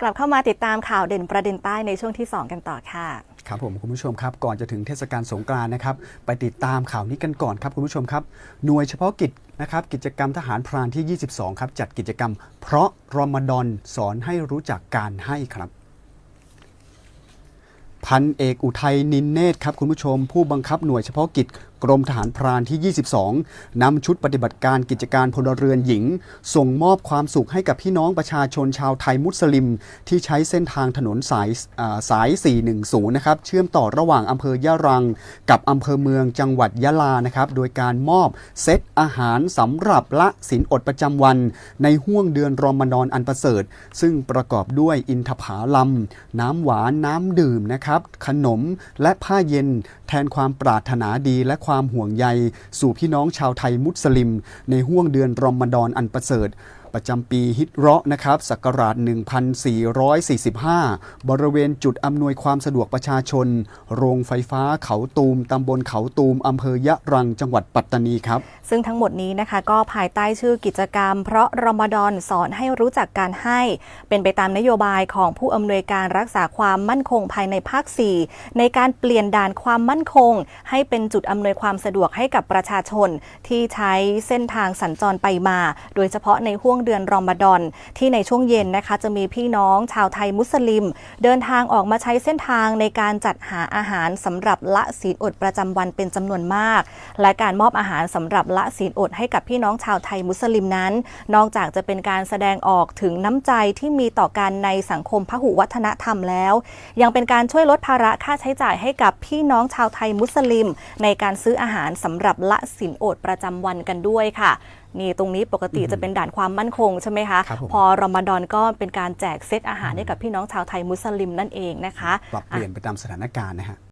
กลับเข้ามาติดตามข่าวเด่นประเด็นใต้ในช่วงที่ 2 กันต่อค่ะ ครับผมคุณผู้ชมครับ ก่อนจะถึงเทศกาลสงกรานต์นะครับ ไปติดตามข่าวนี้กันก่อนครับคุณผู้ชมครับ หน่วยเฉพาะกิจนะครับกิจกรรมทหารพรานที่ 22 ครับ จัดกิจกรรม เพราะรอมฎอนสอนให้รู้จักการให้ครับพันเอกอุทัยนินเนตรครับคุณผู้ชม ผู้บังคับหน่วยเฉพาะกิจ กรมทหารพรานที่ 22 นำชุดปฏิบัติการกิจการพลเรือนหญิง ส่งมอบความสุขให้กับพี่น้องประชาชนชาวไทยมุสลิม ที่ใช้เส้นทางถนนสายสาย 410 นะครับ เชื่อมต่อระหว่างอำเภอยะรัง กับอำเภอเมืองจังหวัดยะลานะครับ โดยการมอบเซตอาหารสำหรับละศีลอดประจำวัน ในห่วงเดือนรอมฎอนอันประเสริฐ ซึ่งประกอบด้วยอินทผาลัม น้ำหวานน้ำดื่มนะครับขนมและผ้าเย็นแทนความปรารถนาดีและความความห่วงใย สู่พี่น้องชาวไทยมุสลิม ในห่วงเดือนรอมฎอนอันประเสริฐ ประจำปีฮิจเราะนะครับศักราช 1445 บริเวณจุดอำนวยความสะดวกประชาชน โรงไฟฟ้าเขาตูมตำบลเขาตูมอำเภอยะรังจังหวัดปัตตานีครับ ซึ่งทั้งหมดนี้นะคะก็ภายใต้ชื่อกิจกรรม เพราะรอมฎอนสอนให้รู้จักการให้ เป็นไปตามนโยบายของผู้อำนวยการรักษาความมั่นคงภายในภาค 4 ในการเปลี่ยนด่านความมั่นคง ให้เป็นจุดอำนวยความสะดวกให้กับประชาชน ที่ใช้เส้นทางสัญจรไปมา โดยเฉพาะในห่วงเดือนรอมฎอน ที่ในช่วงเย็นนะคะจะมีพี่น้องชาวไทยมุสลิม เดินทางออกมาใช้เส้นทางในการจัดหาอาหารสำหรับละศีลอดประจำวันเป็นจำนวนมาก และการมอบอาหารสำหรับละศีลอดให้กับพี่น้องชาวไทยมุสลิมนั้น นอกจากจะเป็นการแสดงออกถึงน้ำใจที่มีต่อกันในสังคมพหุวัฒนธรรมแล้ว ยังเป็นการช่วยลดภาระค่าใช้จ่ายให้กับพี่น้องชาวไทยมุสลิม ในการซื้ออาหารสำหรับละศีลอดประจำวันกันด้วยค่ะ นี่ตรงนี้ปกติจะเป็นด่านความมั่นคงใช่ไหมคะครับผม พอรอมฎอนก็เป็นการแจกเซตอาหารให้กับพี่น้องชาวไทยมุสลิมนั่นเองนะคะ ปรับเปลี่ยนไปตามสถานการณ์นะฮะ